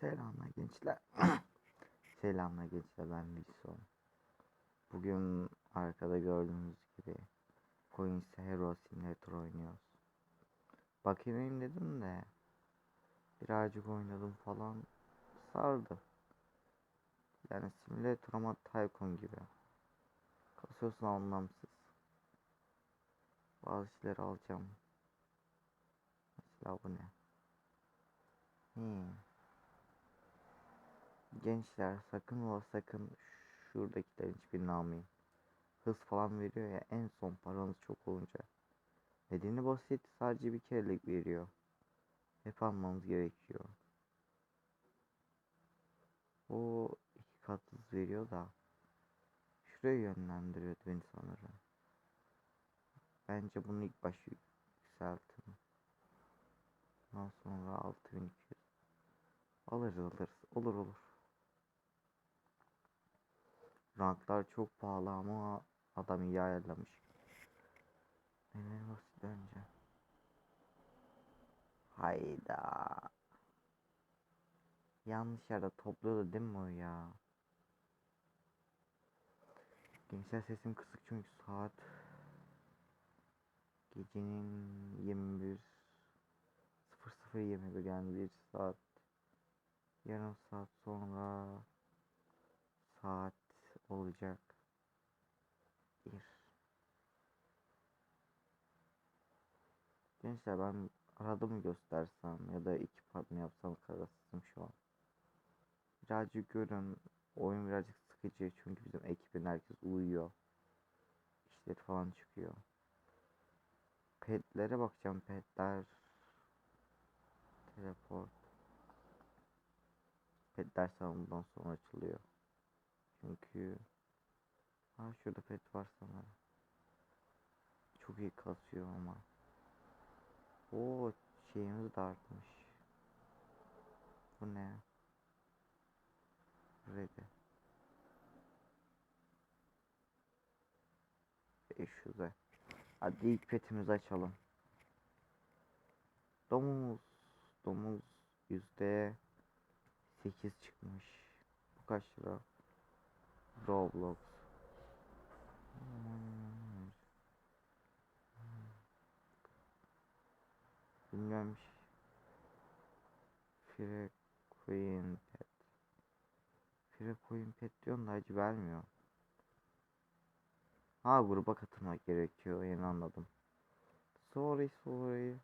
Selamlar gençler. Selamlar gençler ben Wilson. Bugün arkada gördüğünüz gibi Coins Hero Simulator oynuyoruz. Bakayım dedim de birazcık oynadım falan sardı. Yani simülatör ama Tycoon gibi. Kasıyorsun anlamsız. Bazı şeyleri alacağım. Mesela bu ne? Hmm. Gençler sakın ola sakın şuradakilerin hiçbirini almayın. Hız falan veriyor ya en son paranız çok olunca. Nedeni basit sadece bir kerelik veriyor. Hep almanız gerekiyor. O iki kat hız veriyor da şuraya yönlendiriyordu beni sanırım. Bence bunu ilk başı yükseltin. Ondan sonra 6200 alırız alırız olur olur. Ranklar çok pahalı ama adam iyi ayarlamış. Neler basit önce. Hayda. Yanlış yerde topluyordu değil mi o ya? Gençler sesim kısık çünkü saat gecenin 21 00.21 yani bir saat yarım saat sonra saat olacak. Bir. Gençler ben arada mı göstersem ya da iki part mı yapsam kararsızım şu an. Birazcık görün. Oyun birazcık sıkıcı çünkü bizim ekibin herkes uyuyor. İşleri falan çıkıyor. Petlere bakacağım. Petler teleport. Petler salonundan sonra açılıyor çünkü ha şurada pet var sanırım. Çok iyi kasıyor ama. O şeyimiz de artmış. Bu ne? Ready 500'e hadi ilk petimizi açalım. Domuz. Domuz yüzde 8 çıkmış. Bu kaç lira Roblox. Bilmem Free Queen Pet Free Queen Pet diyorum da acı vermiyor. Ha gruba katılmak gerekiyor yeni anladım. Sorry sorry.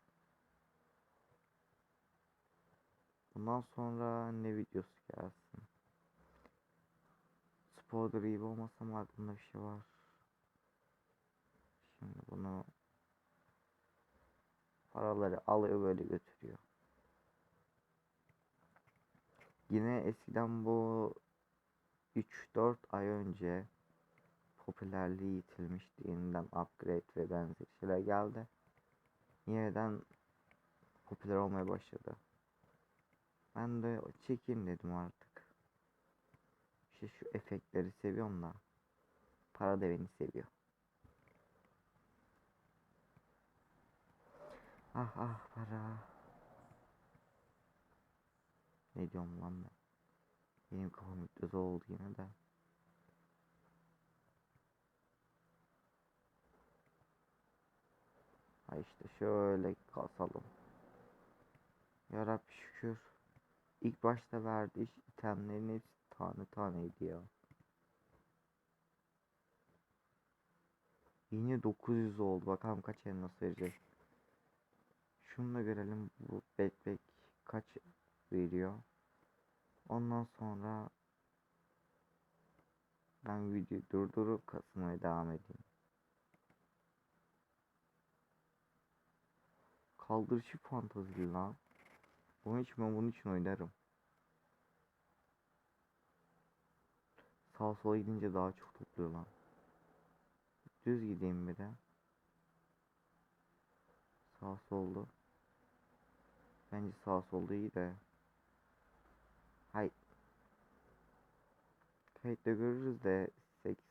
Bundan sonra ne videosu gelsin Spoiler gibi olmasam aklımda bir şey var Şimdi bunu paraları alıyor böyle götürüyor. Yine eskiden bu 3-4 ay önce popülerliği yitilmişti. Yeniden upgrade ve benzeri şeyler geldi. Yeniden popüler olmaya başladı. Ben de çekeyim dedim artık. İşte şu efektleri seviyorum da. Para da seviyor. Ah ah para. Ne diyorum lan ben? Benim kafam müptez oldu yine de. Ha işte şöyle kasalım. Yarabbi şükür. İlk başta verdiği itemlerin hepsi tane taneydi ya. Yine 900 oldu. Bakalım kaç el nasıl verecek. Şunu da görelim. Bu backpack kaç veriyor. Ondan sonra ben videoyu durdurup kasmaya devam edeyim. Kaldırıcı fantazili lan. Bunun için ben bunun için oynarım. Sağ sola gidince daha çok topluyor lan. Düz gideyim bir de. Sağ soldu. Bence sağ solda iyi de. Hay. Kayıtta görürüz de 8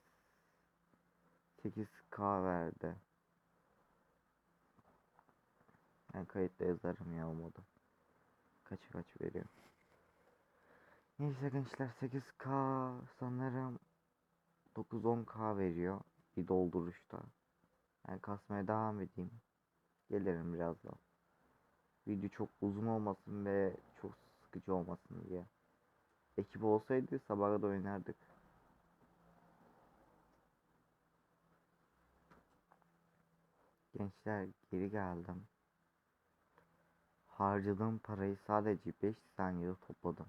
8K verdi. Ben kayıtta yazarım ya olmadı. Kaça kaç veriyor. Neyse gençler 8K sanırım 9-10K veriyor bir dolduruşta. Ben kasmaya devam edeyim. Gelirim birazdan. Video çok uzun olmasın ve çok sıkıcı olmasın diye. Ekip olsaydı sabaha da oynardık. Gençler geri geldim. Harcadığım parayı sadece 5 saniyede topladım.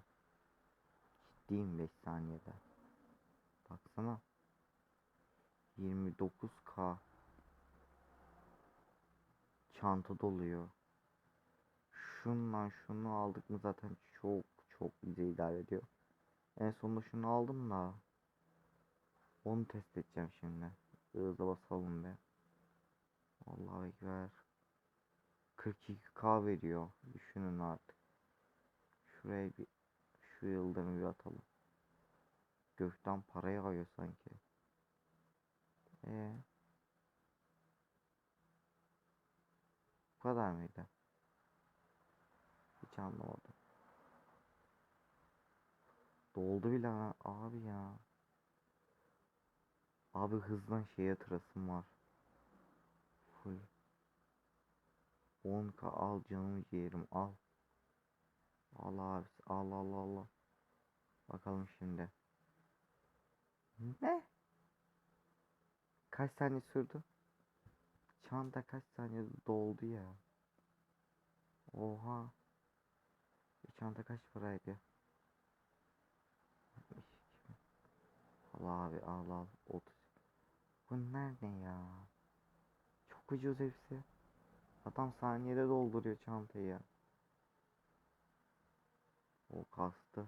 Ciddiyim 5 saniyede. Baksana. 29k. Çanta doluyor. Şundan şunu aldık mı zaten çok çok bize idare ediyor. En sonunda şunu aldım da. Onu test edeceğim şimdi. Hızla basalım be. Allahu Ekber. 42k veriyor. Düşünün artık. Şuraya bir şu yıldırımı bir atalım. Gökten para yağıyor sanki. Ee, bu kadar mıydı? Hiç anlamadım. Doldu bile ha- abi ya. Abi hızdan şeye tırasım var. Full. 10k al canımı ciğerim al. Al abi al al al al. Bakalım şimdi. Ne? Kaç saniye sürdü? Çanta kaç saniye doldu ya? Oha. Bu çanta kaç paraydı? 72 mi? Al abi al al 30. Bunlar ne ya? Çok ucuz hepsi. Adam saniyede dolduruyor çantayı. O kastı.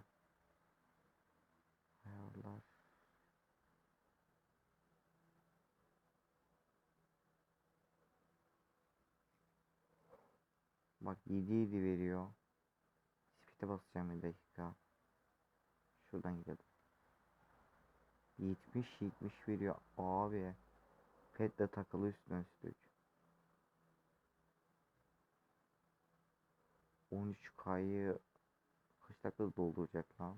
Bak 7 7 veriyor. Speed'e basacağım bir dakika. Şuradan gidelim. 70 70 veriyor abi. Pet de takılı üstüne üstlük. 13K'yı kaç dakikada dolduracak lan?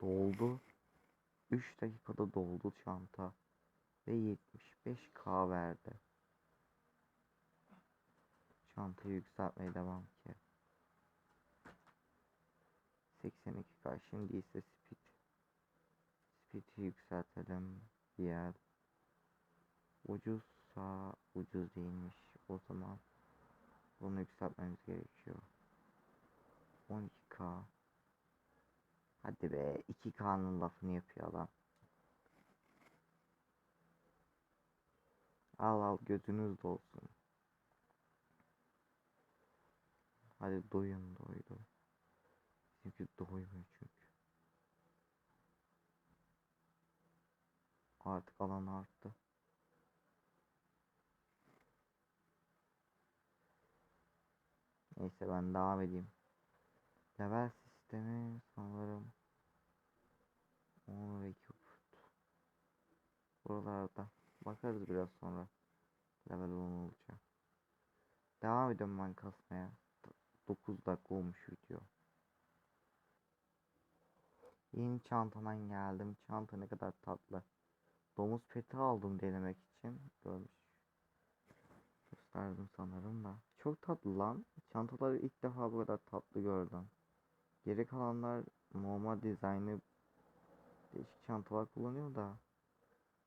Doldu. 3 dakikada doldu çanta. Ve 75k verdi. Çantayı yükseltmeye devam ki. 82k şimdi ise speed. Speed'i yükseltelim. Diğer. Ucuzsa ucuz değilmiş. O zaman bunu yükseltmemiz gerekiyor. 12k. Hadi be 2K'nın lafını yapıyor adam. Al al gözünüz dolsun. Hadi doyun doydu. Çünkü doymuyor çünkü. Artık alan arttı. Neyse ben devam edeyim. Level sistemi sanırım 10 ve cube. Buralarda bakarız biraz sonra. Level 10 olacak. Devam ediyorum ben kasmaya. 9 dakika olmuş video. Yeni çantadan geldim. Çanta ne kadar tatlı. Domuz peti aldım denemek için. Görmüş. Gösterdim sanırım da. Çok tatlı lan. Çantaları ilk defa bu kadar tatlı gördüm. Geri kalanlar normal dizaynı değişik çantalar kullanıyor da.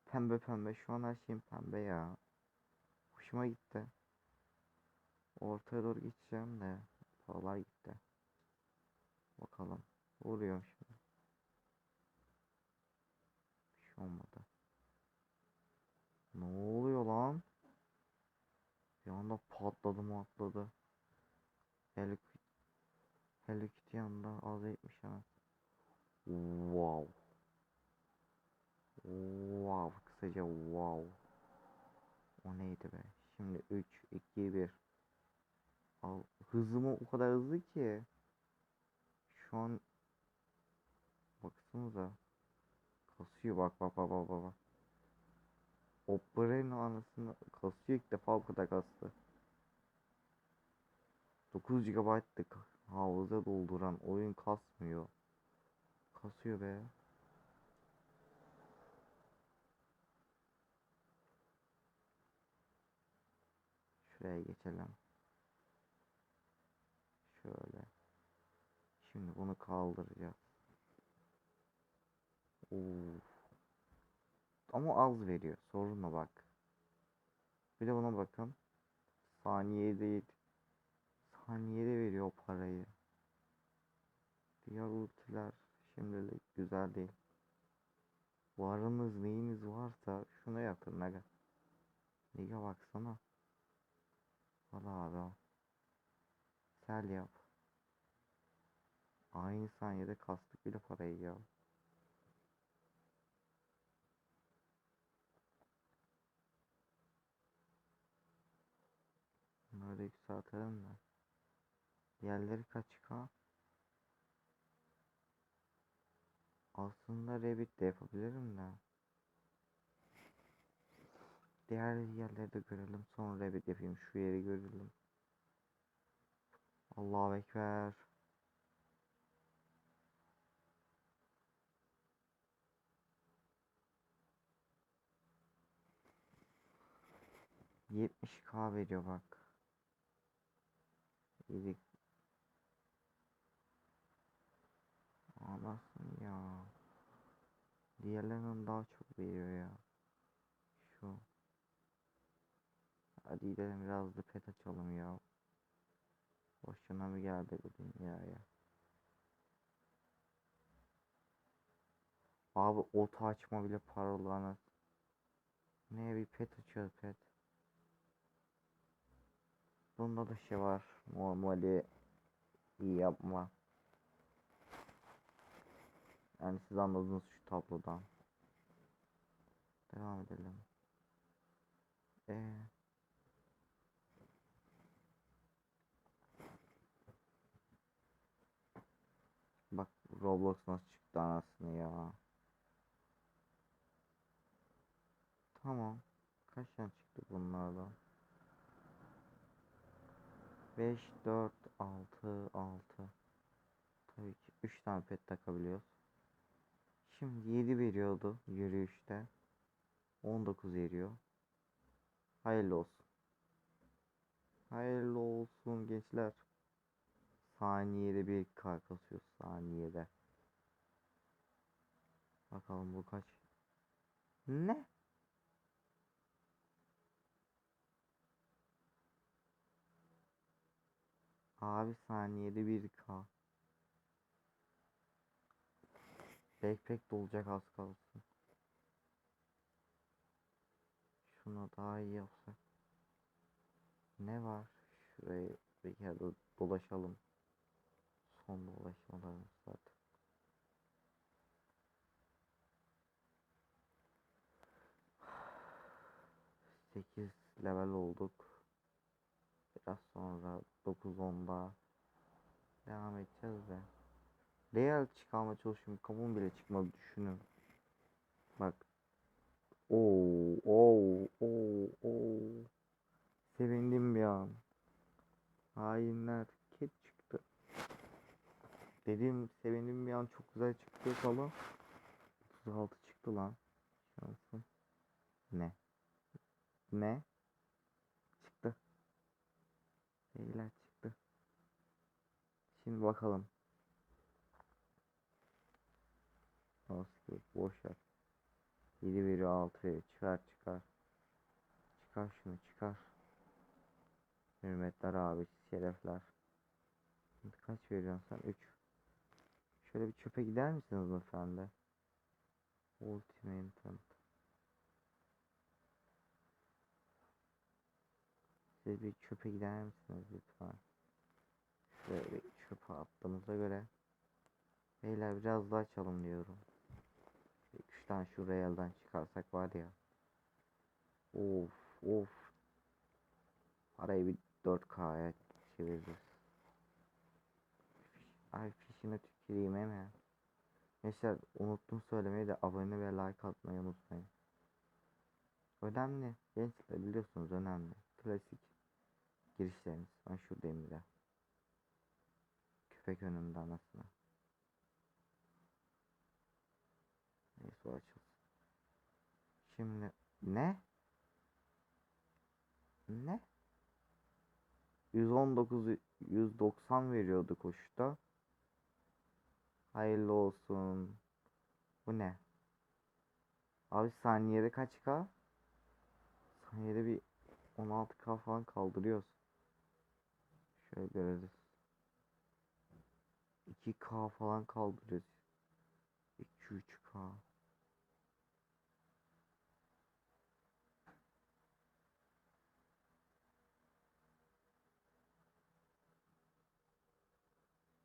Pembe pembe. Şu an her şeyim pembe ya. Hoşuma gitti. Ortaya doğru geçeceğim de. Paralar gitti. Bakalım. Vuruyorum şimdi. Bir şey olmadı. Ne oluyor lan? Bir anda patladı mı atladı. Kitty, Hello Kitty yanında az etmiş hemen. Wow. Wow. Kısaca wow. O neydi be? Şimdi 3, 2, 1. Al. Hızım o kadar hızlı ki. Şu an baksanıza. Kasıyor bak bak bak bak bak. Opera'nın anasını kasıyor ilk defa bu kadar kastı. 9 GB'lık hafıza dolduran oyun kasmıyor. Kasıyor be. Şuraya geçelim. Şöyle. Şimdi bunu kaldıracağız. Of. Ama az veriyor. Sorunla bak. Bir de buna bakın. Saniyede değil. Saniyede veriyor o parayı. Diğer ultiler şimdilik güzel değil. Varınız neyiniz varsa şuna yapın Naga. Niga baksana. Al abi. Sel yap. Aynı saniyede kastık bile parayı ya. Da yükseltelim de. Yerleri kaç k? Aslında Revit de yapabilirim de. Diğer yerleri de görelim. Sonra Revit yapayım. Şu yeri görelim. Allahu Ekber. Yetmiş K veriyor bak. Yedik. Anasın ya. Diğerlerinden daha çok veriyor ya. Şu. Hadi gidelim biraz da pet açalım ya. Boşuna mı geldi bu dünyaya? Abi oto açma bile paralı anas. Ne bir pet açıyor pet. Bunda da şey var. Normali iyi yapma. Yani siz anladınız şu tablodan. Devam edelim. Ee. Bak Roblox nasıl çıktı anasını ya. Tamam. Kaç tane çıktı bunlardan? 5, 4, 6, 6. Tabii ki 3 tane pet takabiliyoruz. Şimdi 7 veriyordu yürüyüşte. 19 veriyor. Hayırlı olsun. Hayırlı olsun gençler. Saniyede bir kar kasıyor saniyede. Bakalım bu kaç? Ne? Abi saniyede bir k. Backpack dolacak az kalsın. Şuna daha iyi yapsak. Ne var? Şurayı bir kere do- dolaşalım. Son dolaşmalarımız zaten. Sekiz level olduk. Biraz sonra 9-10'da devam edeceğiz de. Real çıkarma çalışıyorum. Kamun bile çıkmadı düşünün. Bak. Oo, oo, oo, oo. Sevindim bir an. Hainler. Dedim sevindim bir an çok güzel çıktı falan. 36 çıktı lan. Şansım. Ne? Ne? Çıktı. Beyler çıktı. Şimdi bakalım. Nasıl boş ver. 7 veriyor 6 veriyor. Çıkar çıkar. Çıkar şunu çıkar. Hürmetler abi şerefler. Şimdi kaç veriyorsun sen? 3. Şöyle bir çöpe gider misiniz hanımefendi? Ultimate. Siz bir çöpe gider misiniz lütfen? Şöyle bir çöpe attığımıza göre. Beyler biraz daha açalım diyorum. 3 tane şu real'dan çıkarsak var ya. Of of. Parayı bir 4K'ya çeviririz. Ay fişine tüküreyim hemen. Gençler unuttum söylemeyi de abone ve like atmayı unutmayın. Önemli. Gençler biliyorsunuz önemli. Klasik girişlerimiz. Ben şuradayım bir. Köpek önümde anasını. Neyse o açılsın. Şimdi ne? Ne? 119 190 veriyordu koşuda. Hayırlı olsun. Bu ne? Abi saniyede kaç K? Saniyede bir 16K falan kaldırıyoruz. Şöyle görürüz. 2K falan kaldırıyoruz. 2-3K.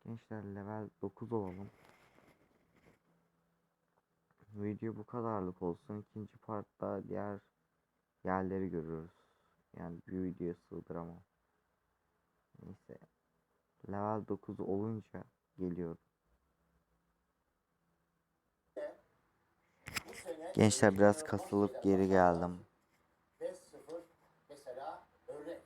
Gençler level 9 olalım. Video bu kadarlık olsun. İkinci partta diğer yerleri görürüz. Yani bir videoya sığdıramam. Neyse. Level 9 olunca geliyorum. Gençler biraz kasılıp geri geldim. 5-0 mesela örnek.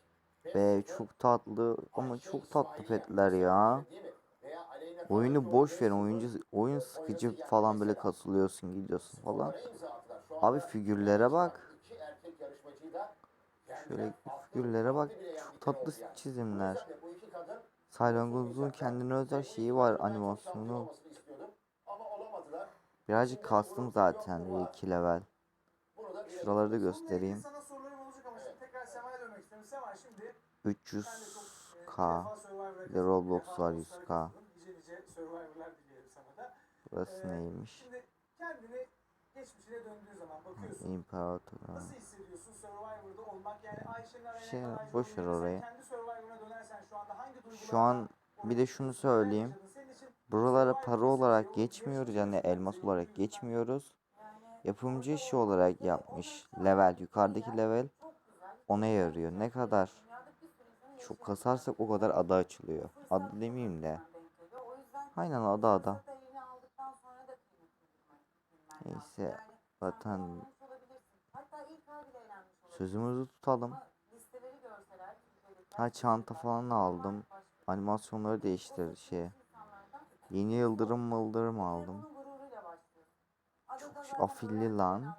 Ve çok tatlı ama çok tatlı petler ya. Değil mi? Veya Aleyna Oyunu boş verin. Oyun Oyuncu oyun sıkıcı falan böyle mesela. kasılıyorsun, gidiyorsun falan. Abi figürlere bak. Şöyle figürlere bak. Çok tatlı çizimler. Salyangozun kendine özel şeyi var animasyonu. Birazcık kastım zaten bir level. Şuraları da göstereyim. Sana sorularım olacak ama şimdi tekrar Sema'ya dönmek istiyorum. Sema şimdi 300k. defa Survivor'a Bir Roblox var, All-Star'a 100K. Survivor'lar dileyelim sana da. Burası Ee, neymiş? Şimdi kendini geçmişine döndüğün zaman bakıyorsun. İmparator. Nasıl hissediyorsun Survivor'da olmak? Yani Ayşe'nin araya Şey, kadar boş ver orayı. Kendi Survivor'ına dönersen şu anda hangi duygularla Şu an bir de şunu söyleyeyim. Buralara para olarak geçmiyoruz yani elmas şey? olarak geçmiyoruz. Yapımcı işi olarak yapmış. Level yukarıdaki level ona yarıyor. Ne kadar çok kasarsak o kadar ada açılıyor. Adı demeyeyim de. Aynen ada ada. Neyse zaten sözümüzü tutalım. Ha çanta falan aldım. Animasyonları değiştir şey. Yeni yıldırım mıldırım aldım. Çok afilli lan.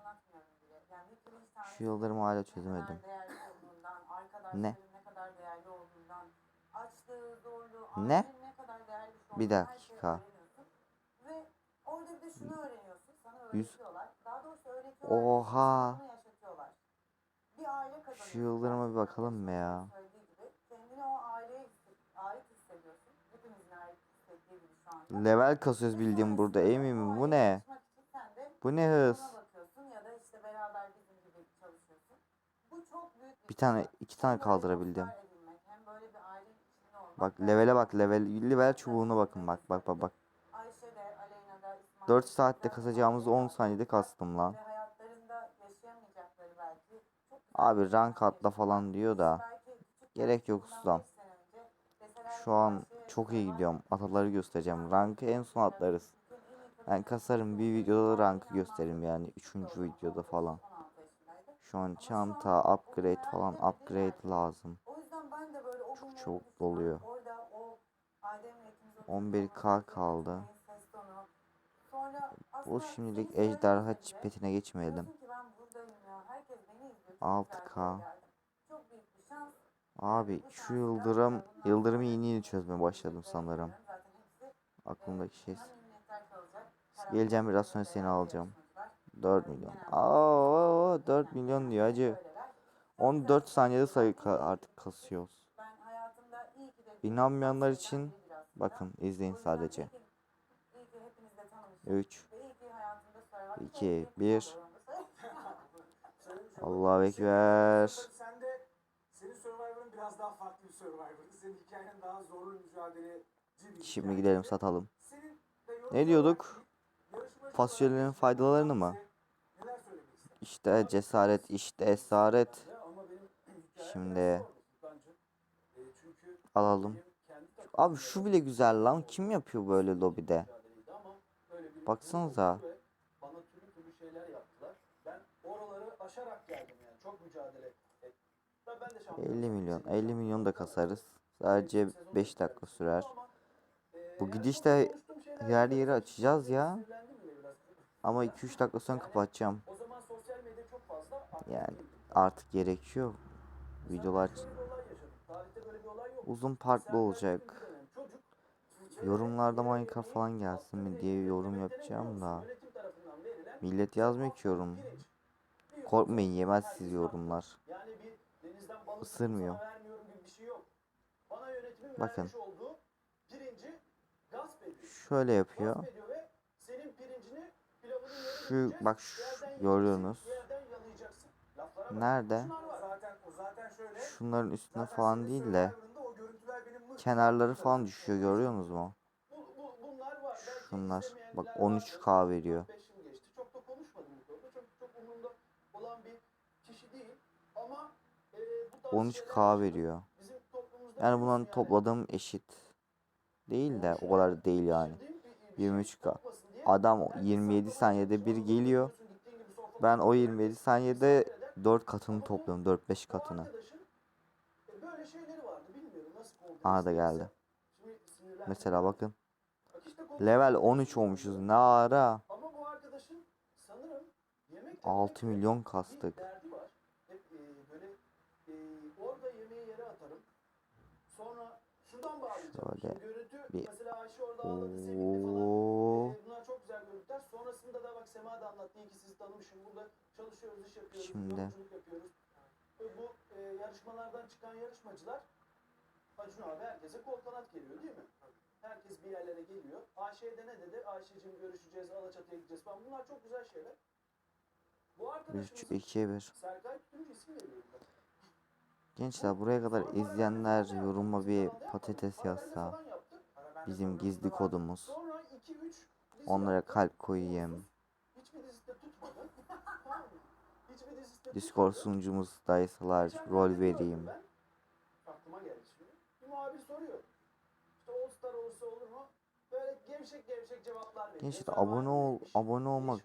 Şu yıldırımı hala çözemedim. Ne? Ne? Bir dakika. Ve orada bir de şunu öğreniyorsun. Sana Yüz- öğretiyorlar. Daha doğrusu öğretiyorlar. Oha. Şu yıldırıma bir bakalım be ya. Level kasıyoruz bildiğim burada. Emin mi? Bu ne? Bu ne hız? bakıyorsun ya da işte beraber bizim gibi çalışıyorsun. Bu çok büyük Bir tane iki tane kaldırabildim. Bak levele bak level level çubuğuna bakın bak bak bak bak. Ayşe de, Aleyna da, İsmail 4 de, saatte da 10 saniyede kastım lan. Abi rank atla falan diyor da. Gerek yok ustam. Şu an çok iyi gidiyorum. Ataları göstereceğim. Rankı en son atlarız. Ben kasarım bir videoda rankı gösteririm yani. Üçüncü videoda falan. 16 yaşındaydı. Şu an çanta, upgrade falan upgrade lazım. O yüzden ben de böyle o Çok doluyor. Orada o Adem'le ikimiz o 11K kaldı. Bu şimdilik ejderha çipetine geçmeyelim. diyorsun ki ben buradayım ya. Herkes beni izliyor. Çok 6K. güzel bir yere geldim. Çok büyük bir şans. Abi şu yıldırım, yıldırımı yeni yeni çözmeye başladım sanırım. Aklımdaki şey. Geleceğim biraz sonra seni alacağım. yarışmacılar. 4 milyon. Aa, 4 milyon diyor. Çok 14 güzel. saniyede sayı artık kasıyoruz. Ben hayatımda iyi ki de İnanmayanlar için bakın izleyin sadece. iyi ki- iyi ki hepinizle tanıştım. 3 Ve iyi ki hayatımda Survivor- İki, Çok bir. iyi Söylemiş oldum. Allahu Ekber. Sen de senin Survivor'ın biraz daha farklı bir Survivor'dı. Senin hikayen daha zorlu mücadeleci bir Şimdi gidelim satalım. Ne diyorduk? olarak faydalarını mı? İşte cesaret, işte esaret. Şimdi biraz zordu Furkancığım. E, çünkü alalım. Abi şu bile güzel lan. Kim yapıyor böyle lobide? Baksanıza. Bana türlü türlü şeyler yaptılar. Ben oraları aşarak geldim yani. Çok mücadele ettim. Tabii ben de şampiyon 50 oldum. milyon. Senin 50 milyon da kasarız. Sadece Sezon 5 bitmedi. dakika sürer. Bu gidişte var. yeri açacağız ya. Ama 2-3 dakika sonra kapatacağım. Yani artık gerekiyor. Videolar şöyle bir olay yaşadın. Tarihte böyle bir olay yok. Uzun partlı olacak. Yorumlarda Minecraft falan gelsin mi diye yorum yapacağım da. Millet yazmıyor ki yorum. Korkmayın yemez siz yorumlar. Isırmıyor. Bakın. Şöyle yapıyor. Şu bak şu görüyorsunuz. Nerede? Şunların üstüne falan değil de Kenarları falan düşüyor mu? Bu, bunlar var. Belki Şunlar. Bak vardır. 13K veriyor. 4-5 yıl geçti. Çok da konuşmadım bu konuda. Çok çok umurumda olan bir kişi değil. Ama e, bu tarz 13K şeyler yaşadım. veriyor. Yani biliyorsun bunların topladığım eşit. Değil de o kadar değil yani. Şey 23K. kopmasın diye Adam herkes 27 safhada saniyede bir geliyor. Ben o oturuyor, 27 herkes saniyede misafir eder. 4 katını topluyorum. 4-5 bu katını. arkadaşın, e, böyle şeyleri vardı. Bilmiyorum nasıl kompleksiyse. Aha da geldi. Mesela bakın. Level kompleksiyse 13 olmuşuz. Ne ara? Ama bu arkadaşın sanırım yemek 6 yemekle milyon kastık. Şöyle bir-. Oo. Şimdi- bu e, yarışmalardan çıkan yarışmacılar Acun abi herkese kol kanat geliyor değil mi? Herkes bir yerlere geliyor. Ayşe'ye de ne dedi? Ayşe'cim görüşeceğiz, Alaçatı'ya gideceğiz falan. Bunlar çok güzel şeyler. Bu 3, arkadaşımızın 2, 1. Serkay tutunca isim veriyorum ben. Gençler buraya kadar izleyenler yoruma bir patates yazsa. Falan yaptı. Bizim gizli kodumuz. Sonra 2 3 dizi Onlara kalp koyayım. Hiçbir dizide tutmadı. tamam mı? Hiçbir dizide Discord sunucumuz daysalar Geçenlerde rol gördüm vereyim. ben. Aklıma geldi şimdi. Bir muhabir soruyor. İşte All Star olursa olur mu? Böyle gevşek gevşek cevaplar veriyor. Gençler abone ol, abone ne olmak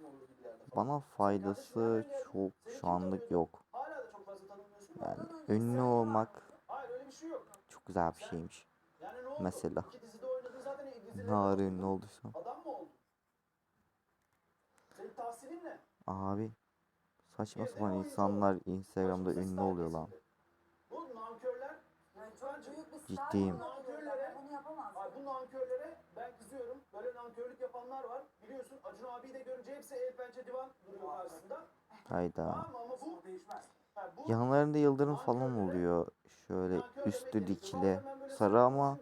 bana faydası çok şu anlık yok. Hala da çok fazla tanımıyorsun. Yani ünlü olmak Hayır öyle bir şey yok. çok güzel bir şeymiş. Mesela. Oynadın. ünlü olduysam. Abi saçma sapan insanlar. Instagram'da ünlü oluyor lan. kesildi. Bu nankörler, Yani çok büyük bir star Ciddiyim. Bunu yapamaz. bu nankörlere ben kızıyorum. Böyle nankörlük yapanlar var. Biliyorsun Acun abiyi de görünce hepsi el pençe divan duruyor karşısında. Hayda. Tamam mı? Ama bu O değişmez. ha, bu Yanlarında yıldırım falan oluyor. Şöyle üstü dikili. Sarı ama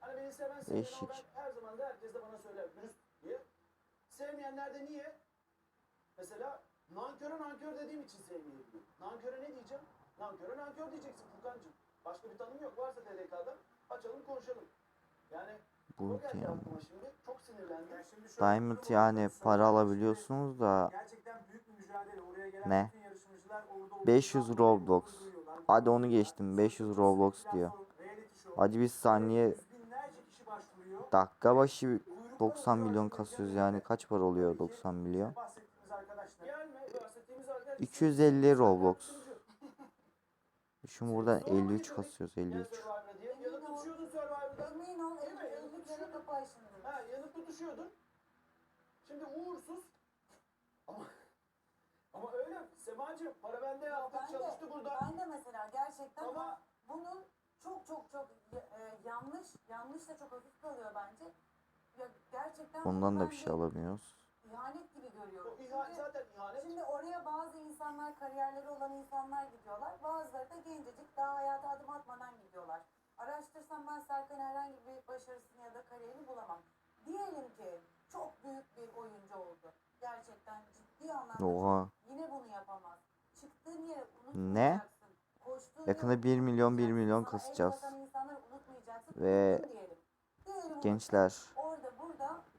hani değişik. ama ben her zaman da herkes de bana söyler dürüst diye. Sevmeyenler de niye? Mesela nanköre nankör dediğim için sevmeyebiliyor. Nanköre ne diyeceğim? Nanköre nankör diyeceksin Furkan'cığım. Başka bir tanım yok. Varsa TDK'da açalım konuşalım. Yani bu yani. Çok sinirlendim. Yani Diamond durum yani para alabiliyorsunuz da Gerçekten büyük bir mücadele. Oraya gelen Ne? bütün yarışmacılar orada 500 olduğundan dolayı Roblox. Hadi onu geçtim. 500 Roblox diyor. Hadi bir saniye dakika başı Kuyruklar 90 oluyor milyon kasıyoruz yani kaç para oluyor 90 milyon? Bahsettiğimiz arkadaşlar. Gelme bahsettiğimiz arkadaş. 250 Roblox. Şu buradan 53 kasıyoruz Gel 53. Survivor'a diye. Yanıp tutuşuyordun Survivor'da. Emin ol Değil mi? 50 kere kapı aşındı. Ha yanıp tutuşuyordun. Şimdi uğursuz. Ama ama öyle Semacığım para bende ben de- çalıştı burada. Ben de mesela gerçekten Ama- bunun çok çok çok e, yanlış, yanlış da çok hafif kalıyor bence. Ya gerçekten Bundan da bir şey alamıyoruz. İhanet gibi görüyorum. O Çünkü zaten ihanet. Şimdi oraya bazı insanlar, kariyerleri olan insanlar gidiyorlar. Bazıları da gencecik daha hayata adım atmadan gidiyorlar. Araştırsam ben Serkan herhangi bir başarısını ya da kariyerini bulamam. Diyelim ki çok büyük bir oyuncu oldu. Gerçekten ciddi anlamda Oha. yine bunu yapamaz. Çıktığın yere Ne? Koştuğun Yakında yere 1 milyon 1 unutmayacaksın. milyon kasacağız. Ve diyelim. Diyelim. Gençler Orada burada.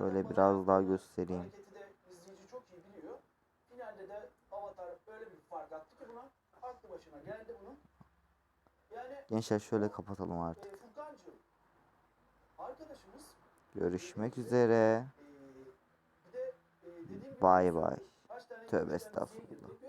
Zaten biraz daha göstereyim. İzleyici çok iyi biliyor. Finalde de Avatar öyle bir fark attı ki buna. Aklı başına geldi bunun. Yani Gençler şöyle kapatalım artık. e, arkadaşımız Görüşmek üzere. e, de e, Bay bay. Tövbe estağfurullah.